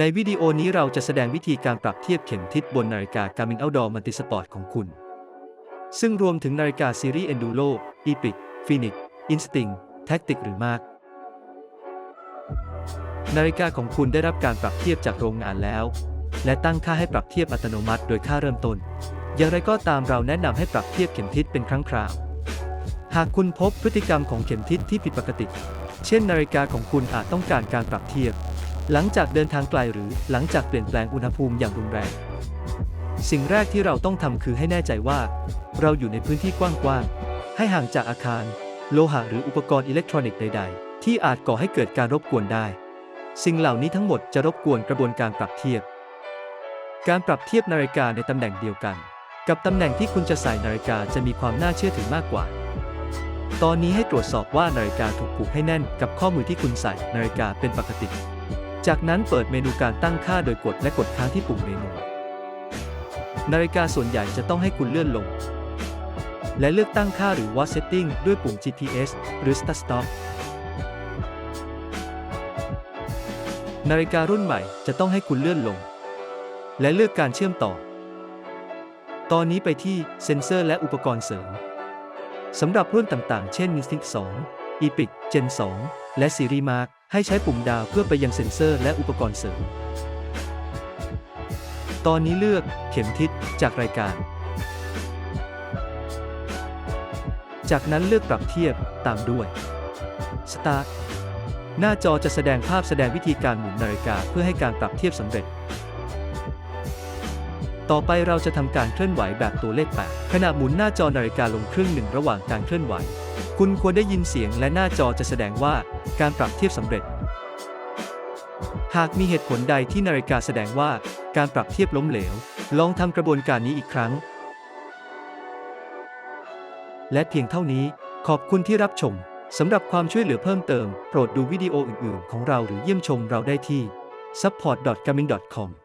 ในวิดีโอนี้เราจะแสดงวิธีการปรับเทียบเข็มทิศบนนาฬิกา Garmin Outdoor Multisport ของคุณ ซึ่งรวมถึงนาฬิกาซีรีส์ Enduro, Epic, Phoenix, Instinct, Tactic หรือมากนาฬิกาของคุณได้รับการปรับเทียบจากโรงงานแล้ว และตั้งค่าให้ปรับเทียบอัตโนมัติโดยค่าเริ่มต้น อย่างไรก็ตามเราแนะนำให้ปรับเทียบเข็มทิศเป็นครั้งคราว หากคุณพบพฤติกรรมของเข็มทิศที่ผิดปกติ เช่น นาฬิกาของคุณอาจต้องการการปรับเทียบ หลังจากเดินทางไกลหรือหลังจากเปลี่ยนแปลงอุณหภูมิอย่างรุนแรง สิ่งแรกที่เราต้องทำคือให้แน่ใจว่า เราอยู่ในพื้นที่กว้างๆ ให้ห่างจากอาคาร โลหะหรืออุปกรณ์อิเล็กทรอนิกส์ใด ๆ ที่อาจก่อให้เกิดการรบกวนได้ สิ่งเหล่านี้ทั้งหมดจะรบกวนกระบวนการปรับเทียบ การปรับเทียบนาฬิกาในตำแหน่งเดียวกัน กับตำแหน่งที่คุณจะใส่นาฬิกาจะมีความน่าเชื่อถือมากกว่าตอนนี้ให้ตรวจสอบว่านาฬิกาถูกผูกให้แน่นกับข้อมือที่คุณใส่นาฬิกาเป็นปกติ จากนั้นเปิดเมนูการตั้งค่าโดยกดและกดค้างที่ปุ่มเมนู นาฬิกาส่วนใหญ่จะต้องให้คุณเลื่อนลง และเลือกตั้งค่าหรือ Watch Setting ด้วยปุ่ม GPS หรือ Start Stop นาฬิการุ่นใหม่จะต้องให้คุณเลื่อนลง และเลือกการเชื่อมต่อ ตอนนี้ไปที่เซ็นเซอร์และอุปกรณ์เสริมสำหรับรุ่นต่างๆ เช่น Instinct 2 Epic Gen 2 และ Series Mark ให้ใช้ปุ่มดาวเพื่อไปยังเซ็นเซอร์และอุปกรณ์เสริม ตอนนี้เลือกเข็มทิศจากรายการ จากนั้นเลือกปรับเทียบตามด้วย Start หน้าจอจะแสดงภาพแสดงวิธีการหมุนนาฬิกาเพื่อให้การปรับเทียบสำเร็จ ต่อไปเราจะทำการเคลื่อนไหวแบบตัวเลขแปดขณะหมุนหน้าจอนาฬิกาลงครึ่งหนึ่งระหว่างการเคลื่อนไหว คุณควรได้ยินเสียงและหน้าจอจะแสดงว่าการปรับเทียบสำเร็จ หากมีเหตุผลใดที่นาฬิกาแสดงว่าการปรับเทียบล้มเหลว ลองทำกระบวนการนี้อีกครั้ง และเพียงเท่านี้ขอบคุณที่รับชมสำหรับความช่วยเหลือเพิ่มเติม โปรดดูวิดีโออื่น ๆ ของเราหรือเยี่ยมชมเราได้ที่ support.gamin.com